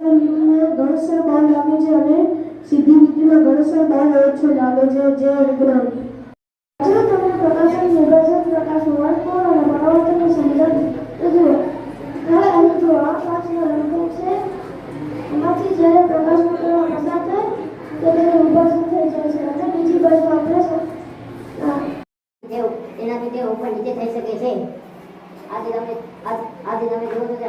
ગણેશર બાર લાગે છે અને સિદ્ધિ વિદ્યામાં ગણેશર બાર ઓછો લાગે છે. જે વિજ્ઞાન જો તમે પ્રકાશન નિદર્શન પ્રકાશ વર્તમાન અને પરાવર્તનની સમજણ જુઓ. હવે અહીં જો આ કાચનો રંગ છે, એમાંથી જ્યારે પ્રકાશનો પ્રવાહ પસાર થાય તો થઈ જાય છે. અને બીજી બાજુ આપણે એનાથી તે ઉપર નીચે થઈ શકે છે. આજે તમે આજ- આજે તમે જોશો કે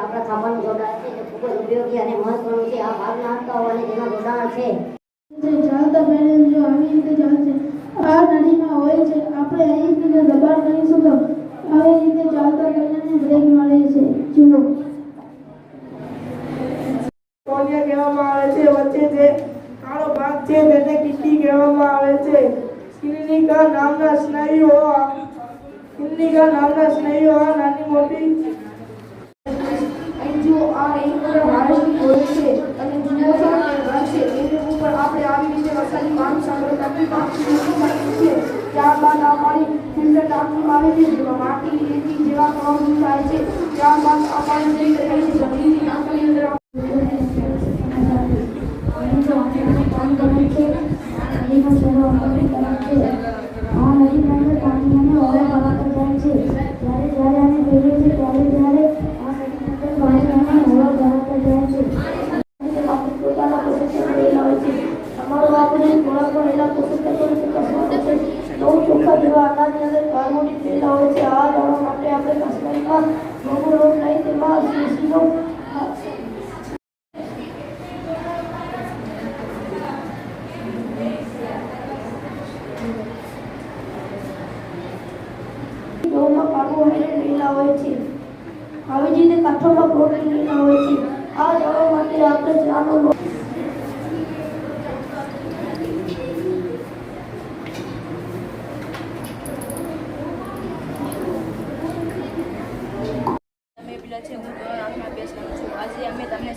વચ્ચે જે કાળો ભાગ છે તેને કિડની કહેવામાં આવે છે. નામના સ્નાયુઓ નાની મોટી જુઓ આ બધા વારસની ઓળખ છે અને જુઓ છો છે. એની ઉપર આપણે આવી રીતે વરસાદી પાણી સંગ્રહ કરતી પાણી છે ત્યારબાદ આ પાણી ફિલ્ટર ટાંકીમાં આવે છે જેમાં માટી, રેતી જેવા કણો થાય છે. ત્યારબાદ આ જઈ શકે છે જમીનની ટાંકીની અંદર અહીં જો આપણે કામ કરવું છે નદીમાં શરૂ આપણી તરફ છે આ નદીમાં અંદર પાણી અને હવા બરાબર જાય છે જ્યારે જ્યારે આને જોઈએ છે ત્યારે ત્યારે આ નદીમાં અંદર પાણી અને હવા બરાબર જાય છે આપણે પોતાના પોષક તત્વો રહેલા હોય છે તમારું આપણે ખોરાક પર રહેલા પોષક તત્વોને ચકાસવાનું છે નવું ચોખ્ખા જેવા અનાજની અંદર કાર્બોનેટ રહેલા હોય છે આ દવા માટે આપણે કસરતમાં મોટો રોગ નહીં તેમાં સીસીનો ગૌમાં કાર્બોહાઈડ્રેટ રહેલા હોય છે આવી જ રીતે કાઠોમાં પ્રોટીન રહેલા હોય છે આ દવા માટે આપણે ચાનો લો- તમે પેલા છે હું ધોરણ આઠમાં અભ્યાસ કરું છું આજે અમે તમને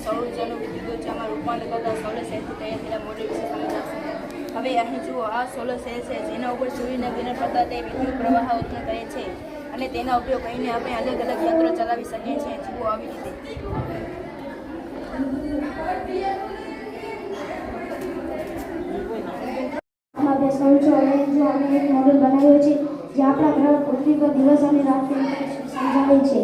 કરતા સોલર સેલથી તૈયાર થયેલા હવે અહીં જુઓ, આ સોલર સેલ છે, જેના ઉપર સૂર્યના કિરણ પડતા તે વિદ્યુત પ્રવાહ ઉત્પન્ન કરે છે અને તેના ઉપયોગ કરીને આપણે અલગ અલગ યંત્રો ચલાવી શકીએ છીએ. જુઓ આવી રીતે. બનાવ્યો છે, જે આપણા ગ્રહ પૃથ્વી પર દિવસ અને રાત્રિ સમજાવે છે.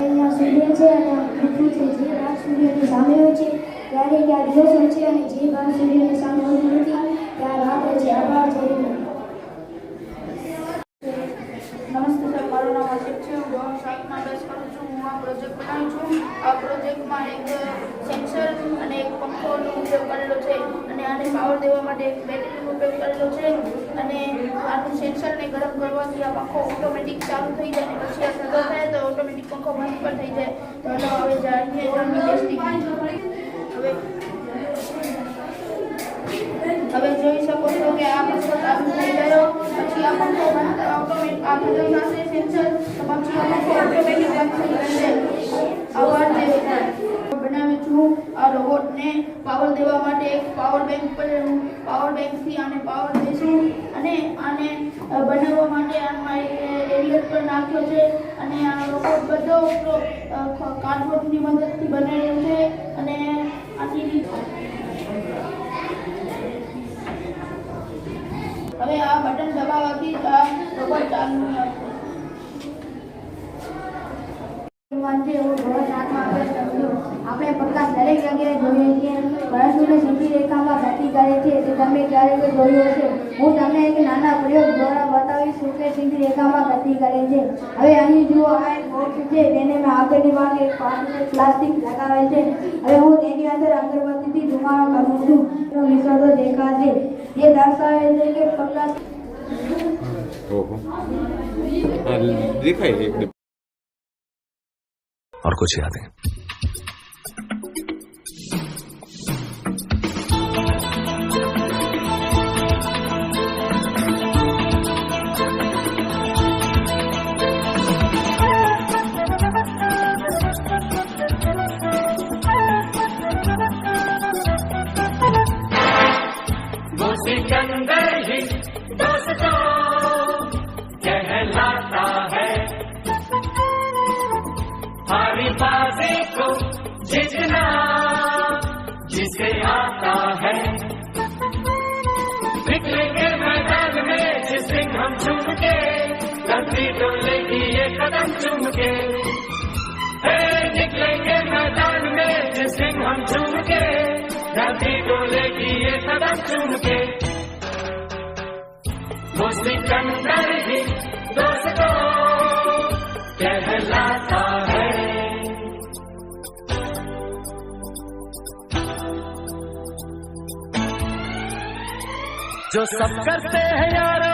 અહીંયા સૂર્ય છે અને પૃથ્વી છે. જે ભાગ સૂર્યની સામે હોય છે, ત્યારે ત્યાં દિવસ હોય છે અને જે ભાગ સૂર્યની સામે હોતું નથી, ત્યાં રાત હોય છે. આભાર હિન્દ. નમસ્તે સર, મારું નામ આશિક છે. હું ધોરણ સાતમાં અભ્યાસ કરું છું. હું આ પ્રોજેક્ટ બનાવું છું. આ પ્રોજેક્ટમાં એક સેન્સર અને એક પંખોનો ઉપયોગ કરેલો છે અને આને પાવર દેવા માટે એક બેટરીનો ઉપયોગ કરેલો છે અને આનું સેન્સરને ગરમ કરવાથી આ પંખો ઓટોમેટિક ચાલુ થઈ જાય અને પછી આ ઠંડો થાય તો ઓટોમેટિક પંખો બંધ પણ થઈ જાય. તો હવે જાણીએ હવે હવે જોઈ શકો છો કે આ પંખો ચાલુ થઈ ગયો. પછી આ પંખો આ બંધ થશે સેન્સર પછી આ પંખો ઓટોમેટિક બંધ થઈ જશે. અવાજ જે બનાવી છું, આ રોબોટને પાવર દેવા માટે એક પાવર બેંક પર પાવર બેંકથી આને પાવર દઈશું અને આને બનાવવા માટે આમાં એક પર નાખ્યો છે અને આ રોબોટ બધો કાર્ડબોર્ડની મદદથી બનાવેલો છે અને આની હવે આ બટન દબાવવાથી આ રોબોટ ચાલુ માનજે એવો ધોરણ સાતમાં અભ્યાસ કર્યો આપણે પ્રકાશ દરેક જગ્યાએ જોઈએ છીએ. પરશુને સીધી રેખામાં ગતિ કરે છે. તે તમે ક્યારેક જોયું હશે. હું તમને એક નાના પ્રયોગ દ્વારા બતાવીશ કે સીધી રેખામાં ગતિ કરે છે. હવે અહીં જુઓ, આ એક બોક્સ છે. તેને મેં આપેલી ભાગે એક પ્લાસ્ટિક લગાવેલ છે. હવે હું તેની અંદર અગરબત્તીથી ધુમાડો કરું છું. મિશ્રતો દેખાશે. એ દર્શાવે છે કે પ્રકાશ દેખાય और कुछ यादें बाजी को जितना से आता है। निकलेंगे मैदान में जिस दिन हम झूम के डोलेगी ये कदम चूम के मैदान में जिस दिन हम झूम के धरती डोलेगी ये कदम चूम के वो सिकंदर ही दोस्तों जो सब करते हैं यारो